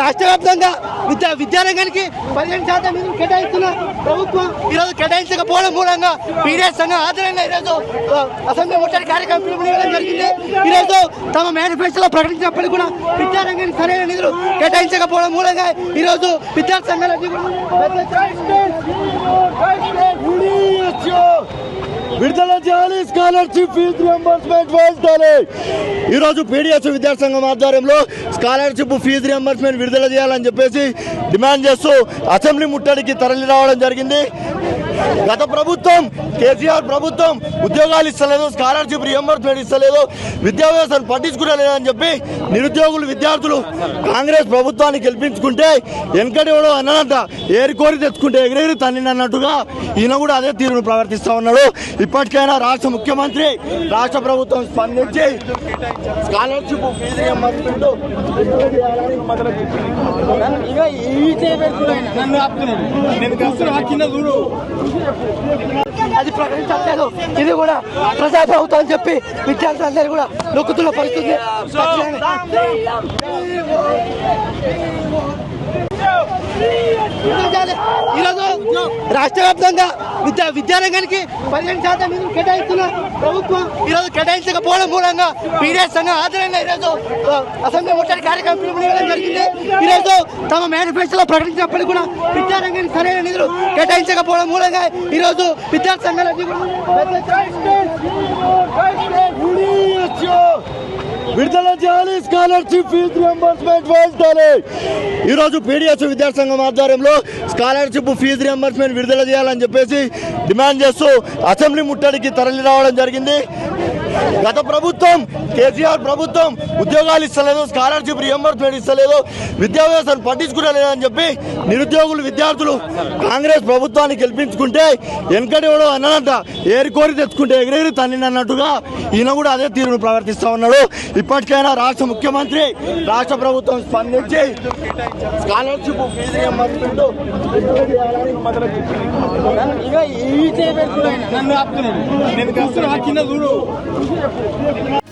రాష్ట్ర వ్యాప్తంగా విద్యా విద్యారంగానికి పదిహేను శాతం నిధులు కేటాయిస్తున్న ప్రభుత్వం ఈరోజు కేటాయించకపోవడం మూలంగా పీడిఎస్ సంఘం ఆధ్వర్యంగా ఈరోజు అసెంబ్లీ ముట్టడి కార్యక్రమం పిలుపునివ్వడం జరిగింది. ఈరోజు తమ మేనిఫెస్టోలో ప్రకటించినప్పటికీ కూడా విద్యారంగానికి సరైన నిధులు కేటాయించకపోవడం మూలంగా ఈరోజు విద్యార్థి సంఘాలన్నీ కూడా విడుదల చేయాలి. స్కాలర్షిప్ ఫీజు రియంబర్స్మెంట్ వెళ్తాలి ఈరోజు పీడిఎస్ విద్యాసంఘం ఆధ్వర్యంలో స్కాలర్షిప్ ఫీజు రియంబర్స్మెంట్ విడుదల చేయాలని చెప్పేసి డిమాండ్ చేస్తూ అసెంబ్లీ ముట్టడికి తరలి రావడం జరిగింది. గత ప్రభుత్వం కేసీఆర్ ప్రభుత్వం ఉద్యోగాలు ఇస్తలేదు స్కాలర్షిప్ రియంబర్స్మెంట్ ఇస్తలేదు విద్యా వ్యవస్థను పట్టించుకోలేదని చెప్పి నిరుద్యోగులు విద్యార్థులు కాంగ్రెస్ ప్రభుత్వాన్ని గెలిపించుకుంటే వెనకడేవాడు అన్నదంట ఏరి కోరి తెచ్చుకుంటే ఎగిరెగిరి తన్నింది అన్నట్టుగా ఈయన కూడా అదే తీరును ప్రవర్తిస్తా ఉన్నాడు. ఇప్పటికైనా రాష్ట్ర ముఖ్యమంత్రి రాష్ట్ర ప్రభుత్వం స్పందించి స్కాలర్షిప్ ఫీజు రియంబర్స్మెంట్ అది ప్రకటించట్లేదు. ఇది కూడా ప్రజా ప్రభుత్వం అని చెప్పి విద్యార్థులందరూ కూడా నొక్కుతున్న పరిస్థితి. ఈరోజు రాష్ట్ర వ్యాప్తంగా విద్యా విద్యారంగానికి పదిహేను శాతం నిధులు కేటాయిస్తున్న ప్రభుత్వం ఈరోజు కేటాయించకపోవడం మూలంగా పీడిఎస్ సంఘం ఆధ్వర్యంగా ఈరోజు అసెంబ్లీ ముట్టడి కార్యక్రమం పిలుపునివ్వడం జరిగింది. ఈరోజు తమ మేనిఫెస్టోలో ప్రకటించినప్పటికీ కూడా విద్యారంగానికి సరైన నిధులు కేటాయించకపోవడం మూలంగా ఈరోజు విద్యార్థి సంఘాలన్నీ కూడా విడుదల స్కాలర్షిప్ ఫీజు రియంబర్స్మెంట్ వెళ్తాలి ఈరోజు పీడిఎస్ విద్యాసంఘం ఆధ్వర్యంలో స్కాలర్షిప్ ఫీజు రియంబర్స్మెంట్ విడుదల చేయాలని చెప్పేసి డిమాండ్ చేస్తూ అసెంబ్లీ ముట్టడికి తరలి రావడం జరిగింది. గత ప్రభుత్వం కేసీఆర్ ప్రభుత్వం ఉద్యోగాలు ఇస్తలేదు స్కాలర్షిప్ రియంబర్స్మెంట్ ఇస్తలేదు విద్యా వ్యవస్థను పట్టించుకోలేదని చెప్పి నిరుద్యోగులు విద్యార్థులు కాంగ్రెస్ ప్రభుత్వాన్ని గెలిపించుకుంటే వెనకడేవాడు అన్నదంట ఏరి కోరి తెచ్చుకుంటే ఎగిరెగిరి తన్నింది అన్నట్టుగా ఈయన కూడా అదే తీరును ప్రవర్తిస్తా ఉన్నాడు. ఇప్పటికైనా రాష్ట్ర ముఖ్యమంత్రి రాష్ట్ర ప్రభుత్వం స్పందించి స్కాలర్షిప్ ఇక ఈ నన్ను ఆపుతున్నాడు. నేను కింద చూడు. beautiful.